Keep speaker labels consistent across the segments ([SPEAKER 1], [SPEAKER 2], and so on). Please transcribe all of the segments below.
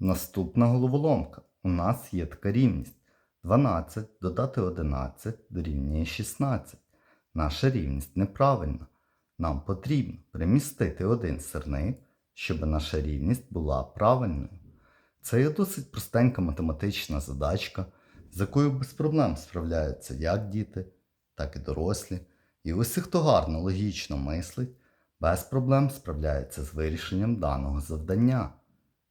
[SPEAKER 1] Наступна головоломка. У нас є така рівність. 12 додати 11 дорівнює 16. Наша рівність неправильна. Нам потрібно перемістити один сирник, щоб наша рівність була правильною. Це є досить простенька математична задачка, з якою без проблем справляються як діти, так і дорослі. І усі, хто гарно логічно мислить, без проблем справляється з вирішенням даного завдання.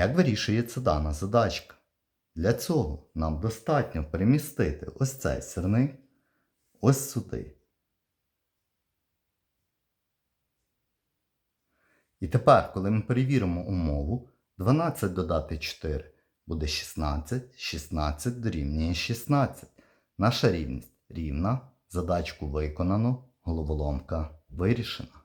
[SPEAKER 1] Як вирішується дана задачка? Для цього нам достатньо перемістити ось цей сирник ось сюди. І тепер, коли ми перевіримо умову, 12 додати 4 буде 16, 16 дорівнює 16. Наша рівність рівна, задачку виконано, головоломка вирішена.